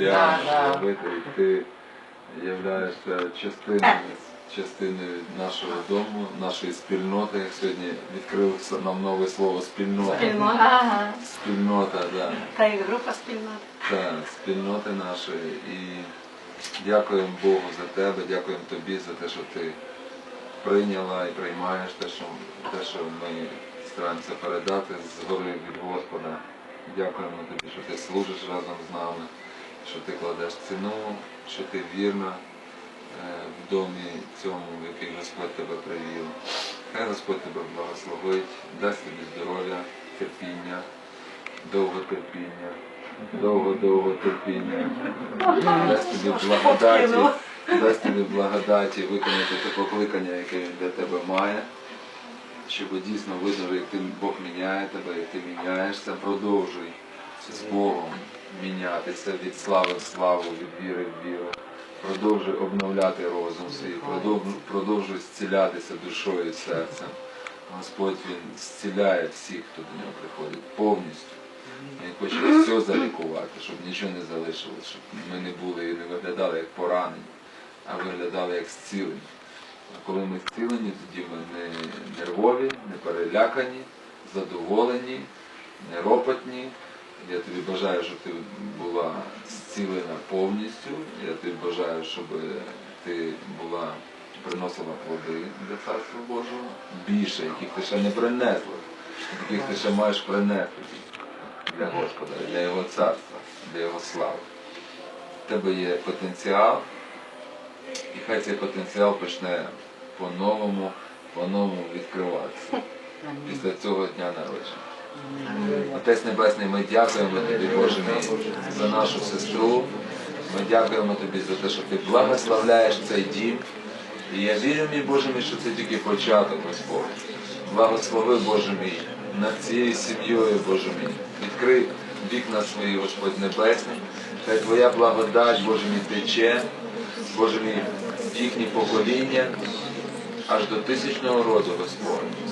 да. зробити. І ти являєшся частиною, частиною нашого дому, нашої спільноти. Як сьогодні відкрив нам нове слово спільнота. Спільнота. Ага. Спільнота, да. Та й група спільнота. Та, спільноти нашої. І дякуємо Богу за тебе, дякуємо тобі за те, що ти прийняла і приймаєш те, що, те, що ми стараємося передати з гори від Господа. Дякуємо тобі, що ти служиш разом з нами, що ти кладеш ціну, що ти вірна е, в домі цьому, в який Господь тебе привів. Хай Господь тебе благословить, дасть тобі здоров'я, терпіння, довго терпіння, довго-довго терпіння. Дасть тобі благодаті, дасть тобі благодаті виконати те покликання, яке він для тебе має. Щоб дійсно видно, як ти Бог міняє тебе, як ти міняєшся, продовжуй з Богом мінятися від слави в славу, від віри в віру. Продовжуй обновляти розум свій, продовжуй, зцілятися душою і серцем. Господь Він зціляє всіх, хто до нього приходить, повністю. Він хоче все залікувати, щоб нічого не залишилось, щоб ми не були і не виглядали як поранені, а виглядали як зцілені. А коли ми зцілені, тоді ми не нервові, не перелякані, задоволені, не ропотні. Я тобі бажаю, щоб ти була зцілена повністю. Я тобі бажаю, щоб ти була приносила плоди для Царства Божого більше, яких ти ще не принесла, яких ти ще маєш принести для Господа, для Його царства, для Його слави. В тебе є потенціал, і хай цей потенціал почне по-новому, по-новому відкриватися після цього дня народження. Отець Небесний, ми дякуємо тобі, Боже мій, за нашу сестру. Ми дякуємо тобі за те, що ти благословляєш цей дім. І я вірю, мій Боже мій, що це тільки початок, Господь. Благослови, Боже мій, над цією сім'єю, Боже мій. Відкрий вікна свої, Господь Небесний. Хай Твоя благодать, Боже мій, тече, Боже мій, їхні покоління, аж до тисячного роду, Господь.